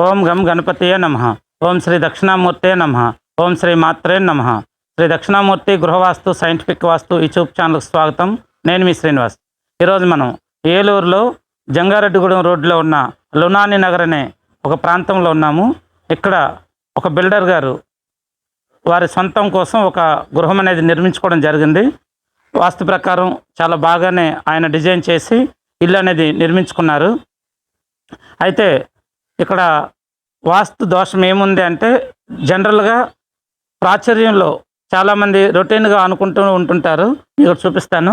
ఓం గం గణపతియే నమ. ఓం శ్రీ దక్షిణామూర్తే నమ. ఓం శ్రీ మాత్రే నమ. శ్రీ దక్షిణామూర్తి గృహవాస్తు సైంటిఫిక్ వాస్తు యూట్యూబ్ ఛానల్కి స్వాగతం. నేను మీ శ్రీనివాస్. ఈరోజు మనం ఏలూరులో జంగారెడ్డిగూడెం రోడ్లో ఉన్న లునాని నగర్ అనే ఒక ప్రాంతంలో ఉన్నాము. ఇక్కడ ఒక బిల్డర్ గారు వారి సొంతం కోసం ఒక గృహం అనేది నిర్మించుకోవడం జరిగింది. వాస్తు ప్రకారం చాలా బాగానే ఆయన డిజైన్ చేసి ఇల్లు అనేది నిర్మించుకున్నారు. అయితే ఇక్కడ వాస్తు దోషం ఏముంది అంటే జనరల్గా ప్రాచుర్యంలో చాలామంది రొటీన్గా అనుకుంటూ ఉంటుంటారు. మీకు చూపిస్తాను.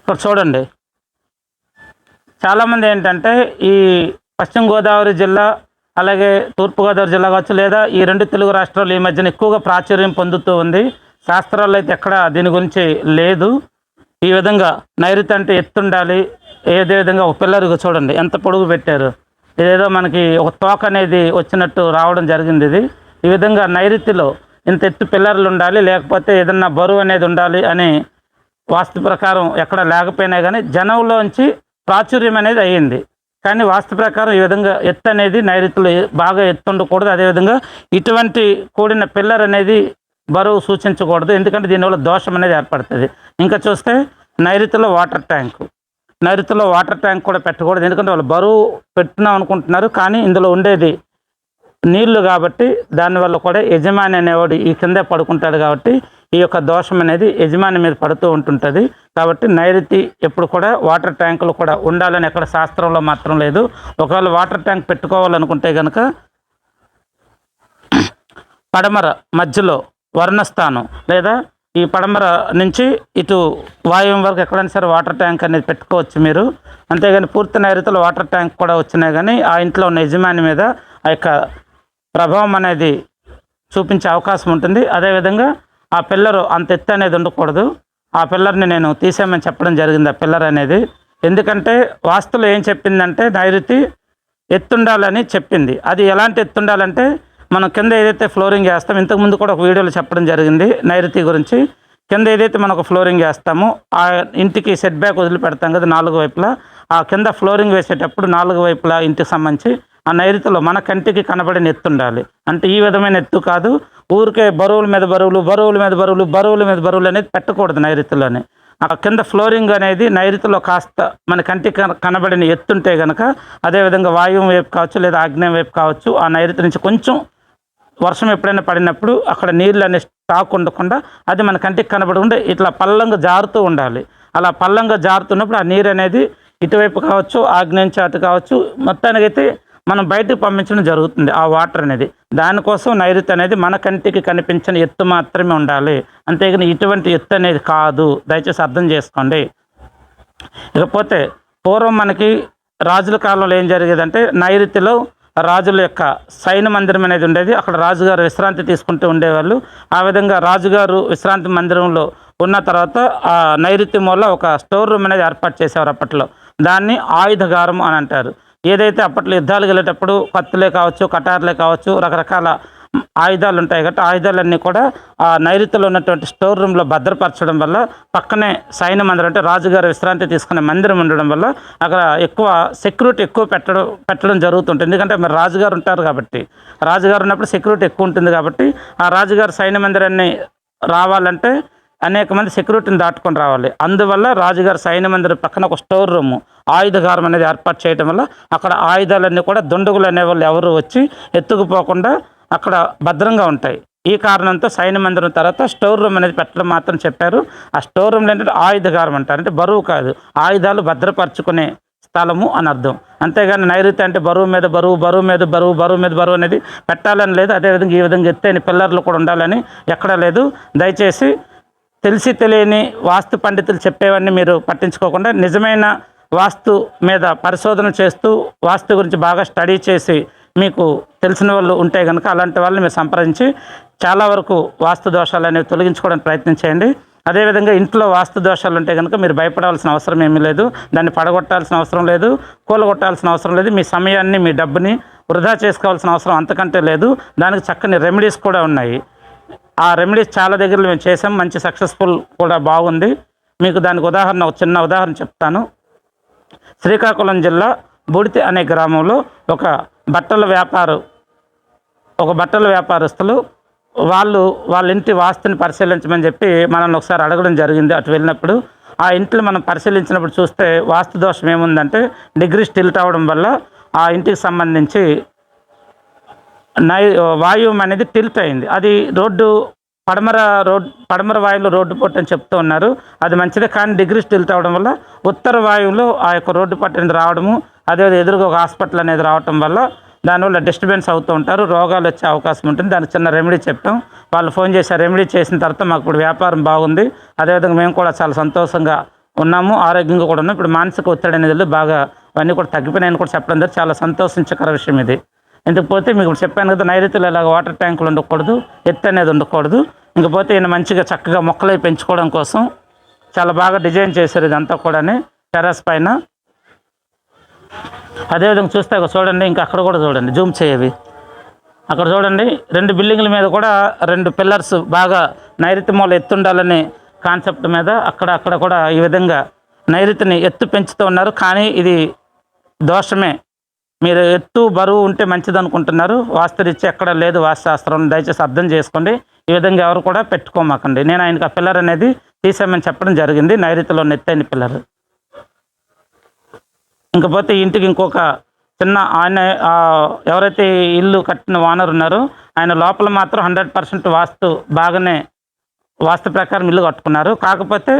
ఇక్కడ చూడండి. చాలామంది ఏంటంటే ఈ పశ్చిమ గోదావరి జిల్లా అలాగే తూర్పుగోదావరి జిల్లా కావచ్చు లేదా ఈ రెండు తెలుగు రాష్ట్రాలు ఈ మధ్యన ఎక్కువగా ప్రాచుర్యం పొందుతూ ఉంది. శాస్త్రాల్లో అయితే ఎక్కడ దీని గురించి లేదు. ఈ విధంగా నైరుతి అంటే ఎత్తుండాలి ఏదే విధంగా ఒక పిల్లర్ చూడండి ఎంత పొడుగు పెట్టారు. ఇదేదో మనకి ఒక తోక అనేది వచ్చినట్టు రావడం జరిగింది ఇది. ఈ విధంగా నైరుతిలో ఇంత ఎత్తు పిల్లర్లు ఉండాలి లేకపోతే ఏదన్నా బరువు అనేది ఉండాలి అని వాస్తు ప్రకారం ఎక్కడ లేకపోయినా కానీ జనంలోంచి ప్రాచుర్యం అనేది అయ్యింది. కానీ వాస్తు ప్రకారం ఈ విధంగా ఎత్తు అనేది నైరుతిలో బాగా ఎత్తు ఉండకూడదు అదేవిధంగా ఇటువంటి కూడిన పిల్లర్ అనేది బరువు సూచించకూడదు. ఎందుకంటే దీనివల్ల దోషం అనేది ఏర్పడుతుంది. ఇంకా చూస్తే నైరుతిలో వాటర్ ట్యాంకు. నైరుతిలో వాటర్ ట్యాంక్ కూడా పెట్టకూడదు. ఎందుకంటే వాళ్ళు బరువు పెట్టినాం అనుకుంటున్నారు. కానీ ఇందులో ఉండేది నీళ్ళు కాబట్టి దానివల్ల కూడా యజమాని అనేవాడు ఈ కిందే పడుకుంటాడు కాబట్టి ఈ యొక్క దోషం అనేది యజమాని మీద పడుతూ ఉంటుంటుంది. కాబట్టి నైరుతి ఎప్పుడు కూడా వాటర్ ట్యాంకులు కూడా ఉండాలని ఎక్కడ శాస్త్రంలో మాత్రం లేదు. ఒకవేళ వాటర్ ట్యాంక్ పెట్టుకోవాలనుకుంటే కనుక పడమర మధ్యలో వర్ణస్థానం లేదా ఈ పడమర నుంచి ఇటు వాయువ్యం వరకు ఎక్కడైనా సరే వాటర్ ట్యాంక్ అనేది పెట్టుకోవచ్చు మీరు. అంతేగాని పూర్తి నైరుతిలో వాటర్ ట్యాంక్ కూడా వచ్చినా కానీ ఆ ఇంట్లో ఉన్న యజమాని మీద ఆ యొక్క ప్రభావం అనేది చూపించే అవకాశం ఉంటుంది. అదేవిధంగా ఆ పిల్లరు అంత ఎత్తు అనేది ఉండకూడదు. ఆ పిల్లర్ని నేను తీసేయమని చెప్పడం జరిగింది ఆ పిల్లర్ అనేది. ఎందుకంటే వాస్తులు ఏం చెప్పిందంటే నైరుతి ఎత్తుండాలని చెప్పింది. అది ఎలాంటి ఎత్తుండాలంటే మనం కింద ఏదైతే ఫ్లోరింగ్ వేస్తాం ఇంతకుముందు కూడా ఒక వీడియోలో చెప్పడం జరిగింది నైరుతి గురించి. కింద ఏదైతే మనం ఒక ఫ్లోరింగ్ వేస్తామో ఆ ఇంటికి సెట్ బ్యాక్ వదిలిపెడతాం కదా నాలుగు వైపులా. ఆ కింద ఫ్లోరింగ్ వేసేటప్పుడు నాలుగు వైపులా ఇంటికి సంబంధించి ఆ నైరుతిలో మన కంటికి కనబడిన ఎత్తు ఉండాలి. అంటే ఈ విధమైన ఎత్తు కాదు. ఊరికే బరువుల మీద బరువులు బరువుల మీద బరువులు బరువుల మీద బరువులు అనేది పెట్టకూడదు నైరుతిలోనే. ఆ కింద ఫ్లోరింగ్ అనేది నైరుతిలో కాస్త మన కంటికి కన- కనబడిన ఎత్తుంటే కనుక అదేవిధంగా వాయువు వైపు కావచ్చు లేదా ఆగ్నేయం వైపు కావచ్చు ఆ నైరుతి నుంచి కొంచెం వర్షం ఎప్పుడైనా పడినప్పుడు అక్కడ నీళ్ళు అనే స్టాక్ ఉండకుండా అది మన కంటికి కనబడకుండా ఇట్లా పల్లంగా జారుతూ ఉండాలి. అలా పల్లంగా జారుతున్నప్పుడు ఆ నీరు అనేది ఇటువైపు కావచ్చు ఆగ్నేయం చాటు కావచ్చు మొత్తానికైతే మనం బయటకు పంపించడం జరుగుతుంది ఆ వాటర్ అనేది. దానికోసం నైరుతి అనేది మన కంటికి కనిపించిన ఎత్తు మాత్రమే ఉండాలి. అంతేగాని ఇటువంటి ఎత్తు అనేది కాదు. దయచేసి అర్థం చేసుకోండి. ఇకపోతే పూర్వం మనకి రాజుల కాలంలో ఏం జరిగేదంటే నైరుతిలో రాజుల యొక్క సైన మందిరం అనేది ఉండేది. అక్కడ రాజుగారు విశ్రాంతి తీసుకుంటూ ఉండేవాళ్ళు. ఆ విధంగా రాజుగారు విశ్రాంతి మందిరంలో ఉన్న తర్వాత ఆ నైరుతి మూల ఒక స్టోర్ రూమ్ అనేది ఏర్పాటు చేసేవారు అప్పట్లో. దాన్ని ఆయుధగారం అని అంటారు. ఏదైతే అప్పట్లో యుద్ధాలు వెళ్ళేటప్పుడు కత్తులే కావచ్చు కటార్లే కావచ్చు రకరకాల ఆయుధాలు ఉంటాయి కాబట్టి ఆయుధాలన్నీ కూడా ఆ నైరుతిలో ఉన్నటువంటి స్టోర్ రూమ్లో భద్రపరచడం వల్ల పక్కనే సైన్య మందిరం అంటే రాజుగారు విశ్రాంతి తీసుకునే మందిరం ఉండడం వల్ల అక్కడ ఎక్కువ సెక్యూరిటీ ఎక్కువ పెట్టడం పెట్టడం జరుగుతుంటుంది. ఎందుకంటే మరి రాజుగారు ఉంటారు కాబట్టి. రాజుగారు ఉన్నప్పుడు సెక్యూరిటీ ఎక్కువ ఉంటుంది కాబట్టి ఆ రాజుగారు సైన్య మందిరాన్ని రావాలంటే అనేక మంది సెక్యూరిటీని దాటుకొని రావాలి. అందువల్ల రాజుగారు సైన్య మందిరం పక్కన ఒక స్టోర్ రూమ్ ఆయుధగారం అనేది ఏర్పాటు చేయడం వల్ల అక్కడ ఆయుధాలన్నీ కూడా దుండగులు అనేవాళ్ళు ఎవరు వచ్చి ఎత్తుకుపోకుండా అక్కడ భద్రంగా ఉంటాయి. ఈ కారణంతో సైన్య మందిరం తర్వాత స్టోర్ రూమ్ అనేది పెట్టడం మాత్రం చెప్పారు. ఆ స్టోర్ రూమ్లో ఏంటంటే ఆయుధగారం అంటారు. అంటే బరువు కాదు. ఆయుధాలు భద్రపరచుకునే స్థలము అని అర్థం. అంతేగాని నైరుతి అంటే బరువు మీద బరువు బరువు మీద బరువు బరువు మీద బరువు అనేది పెట్టాలని లేదు. అదేవిధంగా ఈ విధంగా ఎత్తైన పిల్లర్లు కూడా ఉండాలని ఎక్కడా లేదు. దయచేసి తెలిసి తెలియని వాస్తు పండితులు చెప్పేవన్నీ మీరు పట్టించుకోకుండా నిజమైన వాస్తు మీద పరిశోధన చేస్తూ వాస్తు గురించి బాగా స్టడీ చేసి మీకు తెలిసిన వాళ్ళు ఉంటే కనుక అలాంటి వాళ్ళని మీరు సంప్రదించి చాలా వరకు వాస్తు దోషాలు అనేవి తొలగించుకోవడానికి ప్రయత్నం చేయండి. అదేవిధంగా ఇంట్లో వాస్తు దోషాలు ఉంటే కనుక మీరు భయపడాల్సిన అవసరం ఏమీ లేదు. దాన్ని పడగొట్టాల్సిన అవసరం లేదు. కూలగొట్టాల్సిన అవసరం లేదు. మీ సమయాన్ని మీ డబ్బుని వృధా చేసుకోవాల్సిన అవసరం అంతకంటే లేదు. దానికి చక్కని రెమెడీస్ కూడా ఉన్నాయి. ఆ రెమెడీస్ చాలా దగ్గర మేము చేసాం మంచి సక్సెస్ఫుల్ కూడా బాగుంది. మీకు దానికి ఉదాహరణ ఒక చిన్న ఉదాహరణ చెప్తాను. శ్రీకాకుళం జిల్లా బుడితి అనే గ్రామంలో ఒక బట్టల వ్యాపారం ఒక బట్టల వ్యాపారస్తులు వాళ్ళు వాళ్ళ ఇంటి వాస్తుని పరిశీలించమని చెప్పి మనల్ని ఒకసారి అడగడం జరిగింది అటు వెళ్ళినప్పుడు. ఆ ఇంట్లో మనం పరిశీలించినప్పుడు చూస్తే వాస్తు దోషం ఏముందంటే డిగ్రీ స్టిల్ట్ అవ్వడం వల్ల ఆ ఇంటికి సంబంధించి నై వాయువు అనేది టిల్ట్ అయింది. అది రోడ్డు పడమర రోడ్ పడమర వాయువులో రోడ్డు పొట్టు అని చెప్తూ ఉన్నారు. అది మంచిదే కానీ డిగ్రీ స్టిల్ట్ అవడం వల్ల ఉత్తర వాయువులో ఆ యొక్క రోడ్డు పట్టు రావడము అదే ఎదురుగా ఒక హాస్పిటల్ అనేది రావటం వల్ల దానివల్ల డిస్టర్బెన్స్ అవుతూ ఉంటారు రోగాలు వచ్చే అవకాశం ఉంటుంది. దానికి చిన్న రెమెడీ చెప్పాం. వాళ్ళు ఫోన్ చేసి రెమెడీ చేసిన తర్వాత మాకు ఇప్పుడు వ్యాపారం బాగుంది. అదేవిధంగా మేము కూడా చాలా సంతోషంగా ఉన్నాము. ఆరోగ్యంగా కూడా ఉన్నాం. ఇప్పుడు మానసిక ఒత్తిడి అనేది బాగా అవన్నీ కూడా తగ్గిపోయినాయని కూడా చెప్పడం జరిగింది. చాలా సంతోషించకర విషయం ఇది. ఇందుకుపోతే మీకు చెప్పాను కదా నైరుతులు ఇలాగ వాటర్ ట్యాంకులు ఉండకూడదు ఎత్తు అనేది ఉండకూడదు. ఇంకపోతే ఈయన మంచిగా చక్కగా మొక్కలు అవి పెంచుకోవడం కోసం చాలా బాగా డిజైన్ చేశారు ఇదంతా కూడా టెర్రస్ పైన అదేవిధంగా చూస్తే చూడండి ఇంకా అక్కడ కూడా చూడండి జూమ్ చేయవి. అక్కడ చూడండి రెండు బిల్డింగ్ల మీద కూడా రెండు పిల్లర్స్ బాగా నైరుతి మూల ఎత్తుండాలనే కాన్సెప్ట్ మీద అక్కడ అక్కడ కూడా ఈ విధంగా నైరుతిని ఎత్తు పెంచుతూ ఉన్నారు. కానీ ఇది దోషమే. మీరు ఎత్తు బరువు ఉంటే మంచిది అనుకుంటున్నారు వాస్తురీత్యా ఎక్కడ లేదు వాస్తుశాస్త్రం దయచేసి అర్థం చేసుకోండి. ఈ విధంగా ఎవరు కూడా పెట్టుకోమాకండి. నేను ఆయనకి ఆ పిల్లర్ అనేది తీసేయమని చెప్పడం జరిగింది. నైరుతిలో నెత్తైన పిల్లర్. ఇంకపోతే ఇంటికి ఇంకొక చిన్న ఆయన ఎవరైతే ఇల్లు కట్టిన ఓనర్ ఉన్నారో ఆయన లోపల మాత్రం హండ్రెడ్ పర్సెంట్ వాస్తు బాగానే వాస్తు ప్రకారం ఇల్లు కట్టుకున్నారు. కాకపోతే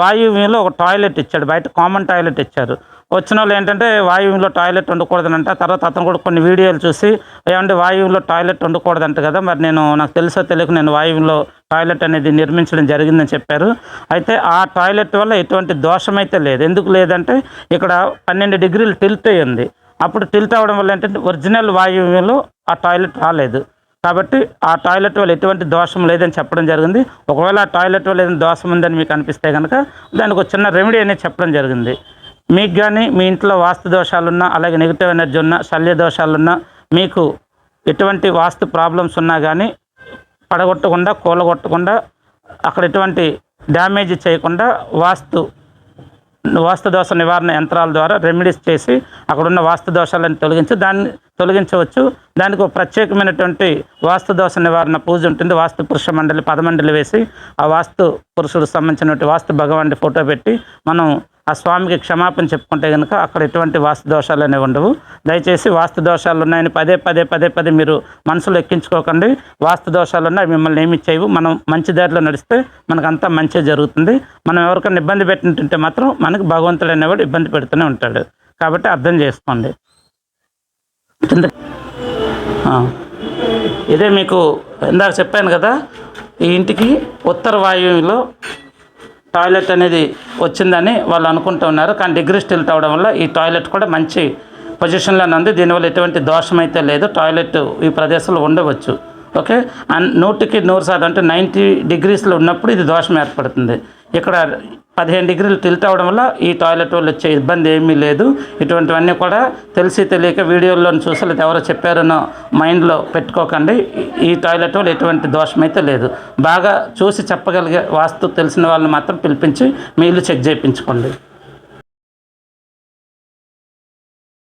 వాయువ్యంలో ఒక టాయిలెట్ ఇచ్చాడు బయట కామన్ టాయిలెట్ ఇచ్చారు. వచ్చిన వాళ్ళు ఏంటంటే వాయువులో టాయిలెట్ ఉండకూడదనంట. తర్వాత అతను కూడా కొన్ని వీడియోలు చూసి ఏమంటే వాయువులో టాయిలెట్ ఉండకూడదంట కదా మరి నేను నాకు తెలుసో తెలియక నేను వాయువులో టాయిలెట్ అనేది నిర్మించడం జరిగిందని చెప్పారు. అయితే ఆ టాయిలెట్ వల్ల ఎటువంటి దోషం అయితే లేదు. ఎందుకు లేదంటే ఇక్కడ పన్నెండు డిగ్రీలు టిల్ట్ అయ్యి ఉంది. అప్పుడు టిల్ట్ అవ్వడం వల్ల ఏంటంటే ఒరిజినల్ వాయువులో ఆ టాయిలెట్ రాలేదు. కాబట్టి ఆ టాయిలెట్ వల్ల ఎటువంటి దోషం లేదని చెప్పడం జరిగింది. ఒకవేళ ఆ టాయిలెట్ వల్ల ఏదైనా దోషం ఉందని మీకు అనిపిస్తే కనుక దానికి ఒక చిన్న రెమెడీ అనేది చెప్పడం జరిగింది. మీకు కానీ మీ ఇంట్లో వాస్తు దోషాలున్నా అలాగే నెగిటివ్ ఎనర్జీ ఉన్నా శల్య దోషాలున్నా మీకు ఎటువంటి వాస్తు ప్రాబ్లమ్స్ ఉన్నా కానీ పడగొట్టకుండా కూలగొట్టకుండా అక్కడ ఎటువంటి డ్యామేజ్ చేయకుండా వాస్తు వాస్తు దోష నివారణ యంత్రాల ద్వారా రెమెడీస్ చేసి అక్కడున్న వాస్తు దోషాలను తొలగించి దాన్ని తొలగించవచ్చు. దానికి ఒక ప్రత్యేకమైనటువంటి వాస్తు దోష నివారణ పూజ ఉంటుంది. వాస్తు పురుష మండలి పదమండలి వేసి ఆ వాస్తు పురుషుడు సంబంధించినటువంటి వాస్తు భగవాన్ని ఫోటో పెట్టి మనం ఆ స్వామికి క్షమాపణ చెప్పుకుంటే కనుక అక్కడ ఎటువంటి వాస్తు దోషాలు అనేవి ఉండవు. దయచేసి వాస్తు దోషాలు ఉన్నాయని పదే పదే పదే పదే మీరు మనసులో ఎక్కించుకోకండి. వాస్తు దోషాలు ఉన్నాయి మిమ్మల్ని ఏమి చేయవు. మనం మంచి దారిలో నడిస్తే మనకు అంతా మంచి జరుగుతుంది. మనం ఎవరికైనా ఇబ్బంది పెట్టినట్టుంటే మాత్రం మనకు భగవంతుడు అనేవాడు ఇబ్బంది పెడుతూనే ఉంటాడు. కాబట్టి అర్థం చేసుకోండి. ఇదే మీకు ఇందాక చెప్పాను కదా ఈ ఇంటికి ఉత్తర వాయువులో టాయిలెట్ అనేది వచ్చిందని వాళ్ళు అనుకుంటూ ఉన్నారు. కానీ డిగ్రీ స్టిల్ట్ అవడం వల్ల ఈ టాయిలెట్ కూడా మంచి పొజిషన్లోనే ఉంది. దీనివల్ల ఎటువంటి దోషం అయితే లేదు. టాయిలెట్ ఈ ప్రదేశంలో ఉండవచ్చు. ఓకే? అండ్ నూటికి నూరు శాతం అంటే నైంటీ డిగ్రీస్లో ఉన్నప్పుడు ఇది దోషం ఏర్పడుతుంది. ఇక్కడ పదిహేను డిగ్రీలు టిల్ట్ అవడం వల్ల ఈ టాయిలెట్ వల్ల వచ్చే ఇబ్బంది ఏమీ లేదు. ఇటువంటివన్నీ కూడా తెలిసి తెలియక వీడియోల్లో చూసి లేదా ఎవరో చెప్పారనో మైండ్లో పెట్టుకోకండి. ఈ- ఈ టాయిలెట్ వల్ల ఎటువంటి దోషం అయితే లేదు. బాగా చూసి చెప్పగలిగే వాస్తు తెలిసిన వాళ్ళని మాత్రం పిలిపించి మీ ఇల్లు చెక్ చేయించుకోండి.